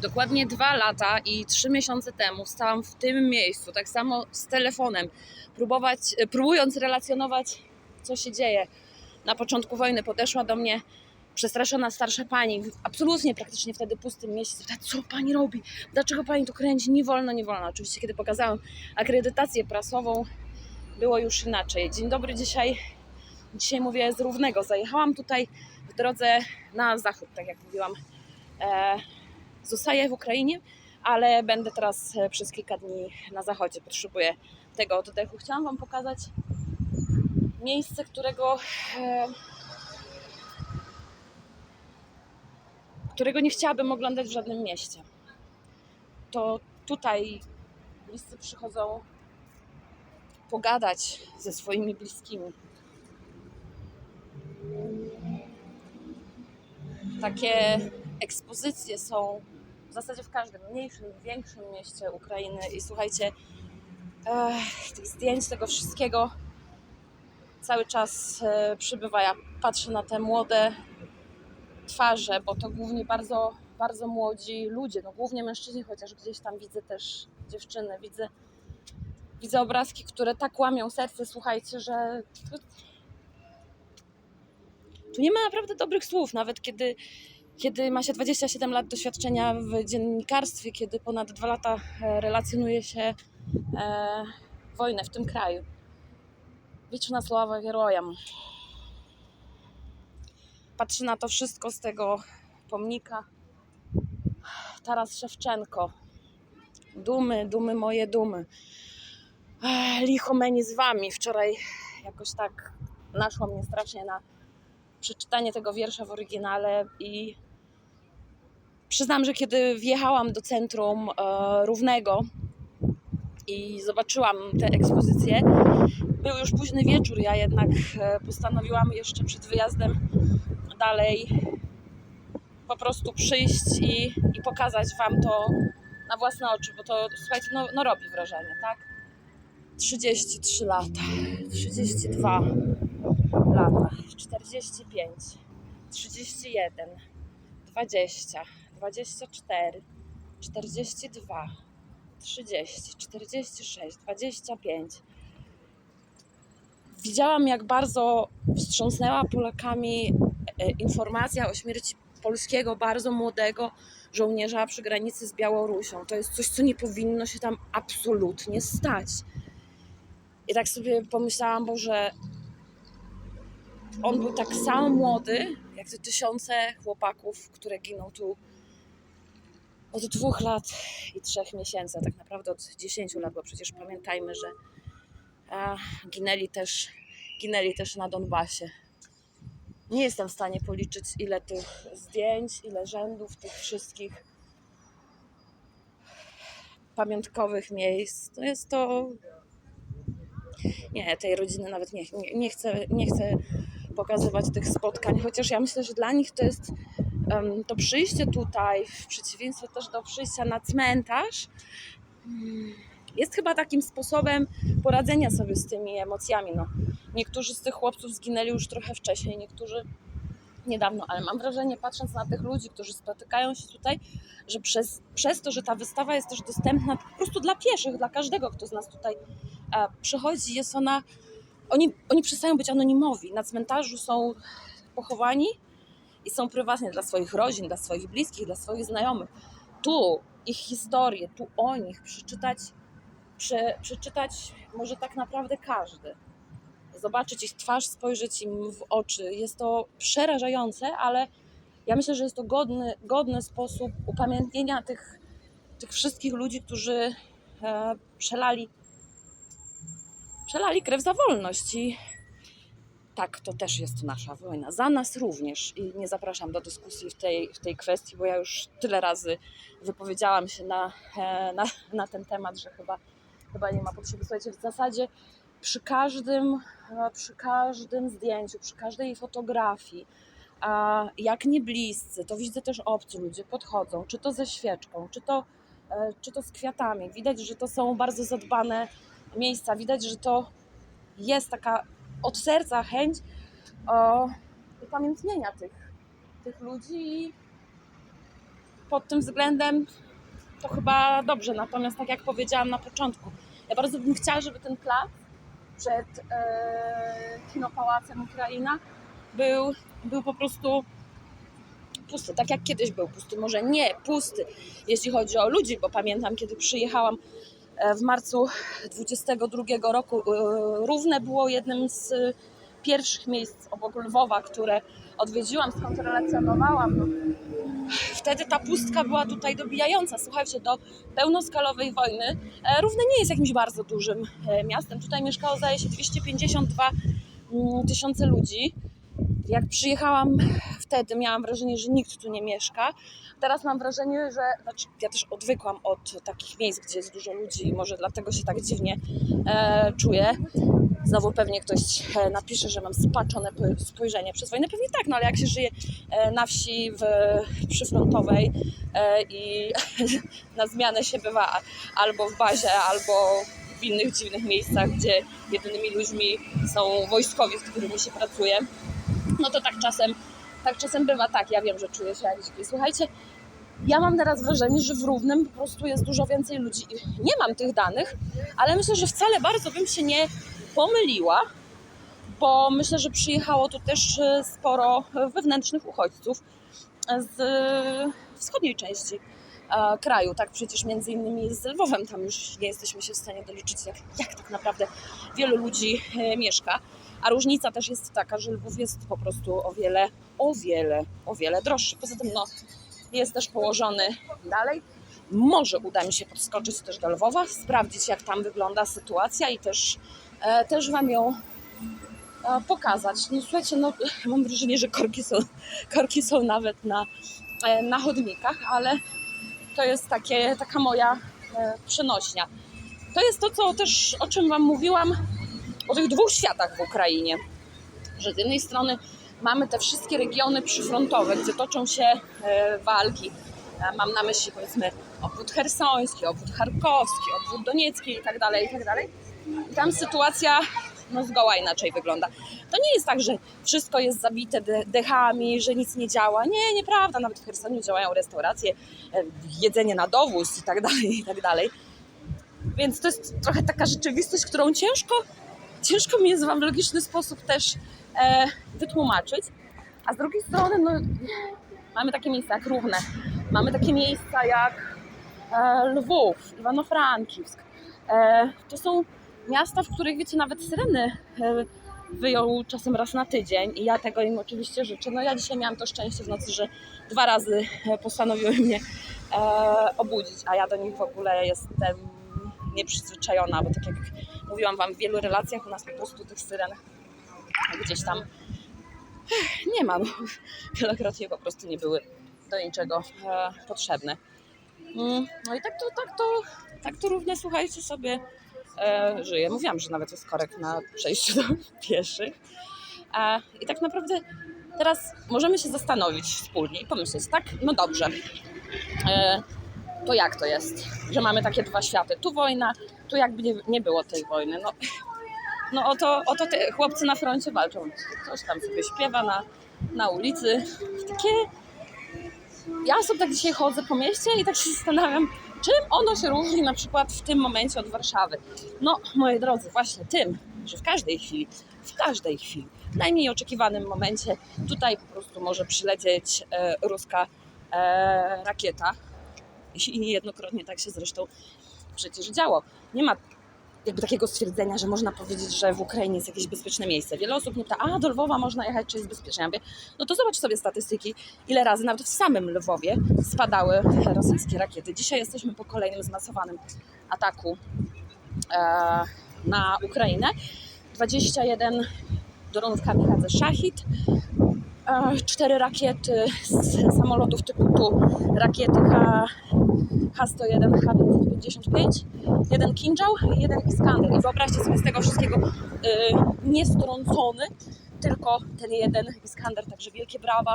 Dokładnie dwa lata i trzy miesiące temu stałam w tym miejscu, tak samo z telefonem, próbować, próbując relacjonować, co się dzieje. Na początku wojny podeszła do mnie przestraszona starsza pani, absolutnie praktycznie wtedy pustym mieście. Zapytała, co pani robi? Dlaczego pani to kręci? Nie wolno, nie wolno. Oczywiście, kiedy pokazałam akredytację prasową, było już inaczej. Dzień dobry, dzisiaj, dzisiaj mówię z Równego. Zajechałam tutaj w drodze na zachód, tak jak mówiłam. E, zostaję w Ukrainie, ale będę teraz e, przez kilka dni na zachodzie. Potrzebuję tego oddechu. Chciałam Wam pokazać miejsce, którego, e, którego nie chciałabym oglądać w żadnym mieście. To tutaj bliscy przychodzą pogadać ze swoimi bliskimi. Takie ekspozycje są zasadzie w każdym mniejszym, większym mieście Ukrainy. I słuchajcie, eh, tych zdjęć, tego wszystkiego cały czas e, przybywa. Ja patrzę na te młode twarze, bo to głównie bardzo, bardzo młodzi ludzie, no głównie mężczyźni, chociaż gdzieś tam widzę też dziewczyny, widzę, widzę obrazki, które tak łamią serce, słuchajcie, że tu nie ma naprawdę dobrych słów, nawet kiedy kiedy ma się 27 lat doświadczenia w dziennikarstwie, kiedy ponad dwa lata e, relacjonuje się e, wojnę w tym kraju. Wieczna sława herojam. Patrzy na to wszystko z tego pomnika. Taras Szewczenko. Dumy, dumy moje dumy. Ech, Licho meni z wami. Wczoraj jakoś tak naszło mnie strasznie na przeczytanie tego wiersza w oryginale i przyznam, że kiedy wjechałam do centrum e, Równego i zobaczyłam tę ekspozycję, był już późny wieczór, ja jednak e, postanowiłam jeszcze przed wyjazdem dalej po prostu przyjść i, i pokazać Wam to na własne oczy, bo to słuchajcie, no, no robi wrażenie, tak? 33 lata, 32 lata, 45, 31, 20, 24, 42, 30, 46, 25. Widziałam, jak bardzo wstrząsnęła Polakami e, informacja o śmierci polskiego, bardzo młodego żołnierza przy granicy z Białorusią. To jest coś, co nie powinno się tam absolutnie stać. I tak sobie pomyślałam, Boże, on był tak samo młody, jak te tysiące chłopaków, które giną tu od dwóch lat i trzech miesięcy, a tak naprawdę od dziesięciu lat, bo przecież pamiętajmy, że a, ginęli, też, ginęli też na Donbasie. Nie jestem w stanie policzyć, ile tych zdjęć, ile rzędów tych wszystkich pamiątkowych miejsc. To jest to. Nie, tej rodziny nawet nie, nie, nie, chcę, nie chcę pokazywać tych spotkań, chociaż ja myślę, że dla nich to jest to przyjście tutaj, w przeciwieństwie też do przyjścia na cmentarz, mm, jest chyba takim sposobem poradzenia sobie z tymi emocjami. No, niektórzy z tych chłopców zginęli już trochę wcześniej, niektórzy niedawno, ale mam wrażenie, patrząc na tych ludzi, którzy spotykają się tutaj, że przez, przez to, że ta wystawa jest też dostępna po prostu dla pieszych, dla każdego, kto z nas tutaj e, przychodzi, jest ona. Oni, oni przestają być anonimowi. Na cmentarzu są pochowani i są prywatnie dla swoich rodzin, dla swoich bliskich, dla swoich znajomych. Tu ich historię, tu o nich przeczytać, prze, przeczytać może tak naprawdę każdy. Zobaczyć ich twarz, spojrzeć im w oczy. Jest to przerażające, ale ja myślę, że jest to godny, godny sposób upamiętnienia tych, tych wszystkich ludzi, którzy e, przelali, przelali krew za wolność. I tak, to też jest nasza wojna. Za nas również. I nie zapraszam do dyskusji w tej, w tej kwestii, bo ja już tyle razy wypowiedziałam się na, e, na, na ten temat, że chyba, chyba nie ma potrzeby. Słuchajcie, w zasadzie przy każdym, e, przy każdym zdjęciu, przy każdej fotografii, a jak nie bliscy, to widzę też obcy ludzie podchodzą, czy to ze świeczką, czy to, e, czy to z kwiatami. Widać, że to są bardzo zadbane miejsca. Widać, że to jest taka od serca chęć o upamiętnienia tych, tych ludzi i pod tym względem to chyba dobrze. Natomiast tak jak powiedziałam na początku, ja bardzo bym chciała, żeby ten plac przed e, kinopałacem Ukraina był, był po prostu pusty, tak jak kiedyś był pusty. Może nie pusty, jeśli chodzi o ludzi, bo pamiętam, kiedy przyjechałam e, w marcu 22 roku, e, Równe było jednym z e, pierwszych miejsc obok Lwowa, które odwiedziłam, skąd relacjonowałam. No, wtedy ta pustka była tutaj dobijająca. Słuchajcie, do pełnoskalowej wojny e, Równe nie jest jakimś bardzo dużym e, miastem. Tutaj mieszkało, zdaje się, 252 mm, tysiące ludzi. Jak przyjechałam wtedy, miałam wrażenie, że nikt tu nie mieszka. Teraz mam wrażenie, że znaczy, ja też odwykłam od takich miejsc, gdzie jest dużo ludzi i może dlatego się tak dziwnie e, czuję. Znowu pewnie ktoś e, napisze, że mam spaczone po- spojrzenie przez wojnę. Pewnie tak, no ale jak się żyje e, na wsi w, przyfrontowej e, i na zmianę się bywa albo w bazie, albo w innych dziwnych miejscach, gdzie jedynymi ludźmi są wojskowi, z którymi się pracuje, no to tak czasem, tak czasem bywa tak. Ja wiem, że czuję się jak dziś. Słuchajcie, ja mam teraz wrażenie, że w Równym po prostu jest dużo więcej ludzi. Nie mam tych danych, ale myślę, że wcale bardzo bym się nie pomyliła, bo myślę, że przyjechało tu też e, sporo wewnętrznych uchodźców z e, wschodniej części e, kraju, tak przecież między innymi z Lwowem, tam już nie jesteśmy się w stanie doliczyć, jak, jak tak naprawdę wielu ludzi e, mieszka. A różnica też jest taka, że Lwów jest po prostu o wiele, o wiele, o wiele droższy. Poza tym, no, jest też położony dalej. Może uda mi się podskoczyć też do Lwowa, sprawdzić jak tam wygląda sytuacja i też, e, też Wam ją e, pokazać. No słuchajcie, no, mam wrażenie, że korki są, korki są nawet na, e, na chodnikach, ale to jest takie, taka moja e, przenośnia. To jest to, co też, o czym Wam mówiłam, o tych dwóch światach w Ukrainie. Że z jednej strony mamy te wszystkie regiony przyfrontowe, gdzie toczą się e, walki. Mam na myśli powiedzmy obwód hersoński, obwód charkowski, obwód doniecki i tak dalej, i tak dalej. Tam sytuacja no, zgoła inaczej wygląda. To nie jest tak, że wszystko jest zabite de- dechami, że nic nie działa. Nie, nieprawda. Nawet w Chersoniu działają restauracje, e, jedzenie na dowóz i tak dalej, i tak dalej. Więc to jest trochę taka rzeczywistość, którą ciężko, ciężko mi jest Wam w logiczny sposób też e, wytłumaczyć. A z drugiej strony, no, mamy takie miejsca jak Równe, mamy takie miejsca jak e, Lwów, Iwano-Frankivsk. E, to są miasta, w których, wiecie, nawet syreny e, wyjął czasem raz na tydzień i ja tego im oczywiście życzę. No ja dzisiaj miałam to szczęście w nocy, że dwa razy e, postanowiły mnie e, obudzić, a ja do nich w ogóle jestem nieprzyzwyczajona, bo tak jak mówiłam Wam, w wielu relacjach u nas po prostu tych syren gdzieś tam nie ma, bo wielokrotnie po prostu nie były do niczego e, potrzebne. Mm, No i tak to, tak to, tak to równie, słuchajcie sobie, e, żyje. Mówiłam, że nawet jest korek na przejściu do pieszych. E, I tak naprawdę teraz możemy się zastanowić wspólnie i pomyśleć, tak, no dobrze, e, to jak to jest, że mamy takie dwa światy, tu wojna, tu jakby nie, nie było tej wojny. No, no oto, oto te chłopcy na froncie walczą. Ktoś tam sobie śpiewa na, na ulicy. Takie... Ja sobie tak dzisiaj chodzę po mieście i tak się zastanawiam, czym ono się różni na przykład w tym momencie od Warszawy. No, moi drodzy, właśnie tym, że w każdej chwili, w każdej chwili, w najmniej oczekiwanym momencie tutaj po prostu może przylecieć e, ruska e, rakieta. I niejednokrotnie tak się zresztą przecież działo. Nie ma jakby takiego stwierdzenia, że można powiedzieć, że w Ukrainie jest jakieś bezpieczne miejsce. Wiele osób mnie pyta, a do Lwowa można jechać, czy jest bezpiecznie? Ja mówię, no to zobacz sobie statystyki, ile razy nawet w samym Lwowie spadały rosyjskie rakiety. Dzisiaj jesteśmy po kolejnym zmasowanym ataku e, na Ukrainę. 21 dronów kamikadze Shahid, e, cztery rakiety z samolotów typu tu, rakiety H, H101, H555, jeden Kinżał i jeden Iskander. I wyobraźcie sobie z tego wszystkiego y, niestrącony, tylko ten jeden Iskander. Także wielkie brawa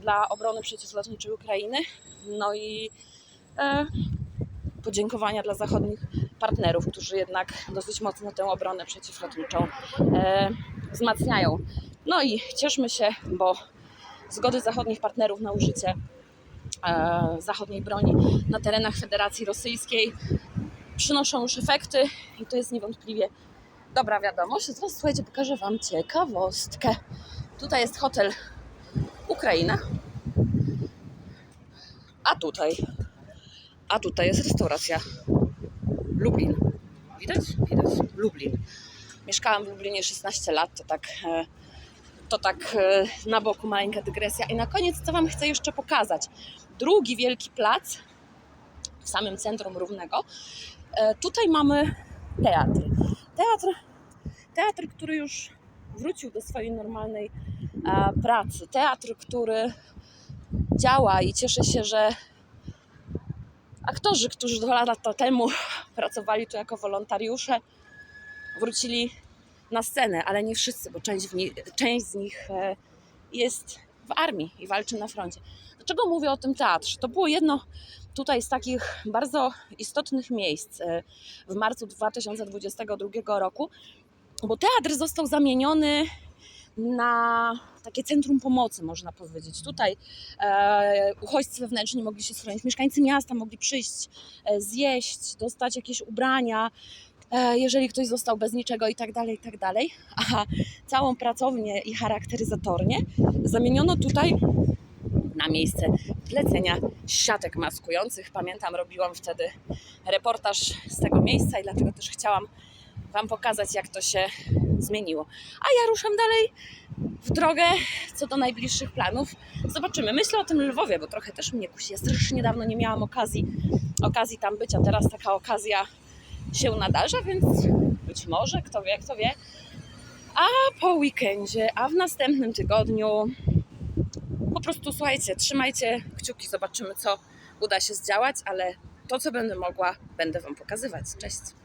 dla obrony przeciwlotniczej Ukrainy. No i e, podziękowania dla zachodnich partnerów, którzy jednak dosyć mocno tę obronę przeciwlotniczą e, wzmacniają. No i cieszmy się, bo zgody zachodnich partnerów na użycie zachodniej broni na terenach Federacji Rosyjskiej przynoszą już efekty i to jest niewątpliwie dobra wiadomość. Teraz słuchajcie, pokażę Wam ciekawostkę. Tutaj jest hotel Ukraina, a tutaj, a tutaj jest restauracja Lublin. Widać? Widać. Lublin. Mieszkałam w Lublinie 16 lat, to tak, e, to tak e, na boku maleńka dygresja. I na koniec, co Wam chcę jeszcze pokazać. Drugi wielki plac w samym centrum Równego. E, Tutaj mamy teatr. Teatr, teatr który już wrócił do swojej normalnej pracy. Teatr, który działa i cieszę się, że aktorzy, którzy dwa lata temu pracowali tu jako wolontariusze, wrócili na scenę, ale nie wszyscy, bo część, w ni- część z nich e, jest w armii i walczy na froncie. Dlaczego mówię o tym teatrze? To było jedno tutaj z takich bardzo istotnych miejsc e, w marcu 2022 roku, bo teatr został zamieniony na takie centrum pomocy, można powiedzieć. Tutaj e, uchodźcy wewnętrzni mogli się schronić, mieszkańcy miasta mogli przyjść, e, zjeść, dostać jakieś ubrania, jeżeli ktoś został bez niczego i tak dalej, i tak dalej. A całą pracownię i charakteryzatornię zamieniono tutaj na miejsce plecenia siatek maskujących. Pamiętam, robiłam wtedy reportaż z tego miejsca i dlatego też chciałam Wam pokazać, jak to się zmieniło. A ja ruszam dalej w drogę co do najbliższych planów. Zobaczymy. Myślę o tym Lwowie, bo trochę też mnie kusi. Ja strasznie dawno nie miałam okazji, okazji tam być, a teraz taka okazja się nadarza, więc być może, kto wie, kto wie. A po weekendzie, a w następnym tygodniu po prostu słuchajcie, trzymajcie kciuki, zobaczymy co uda się zdziałać, ale to co będę mogła, będę Wam pokazywać. Cześć!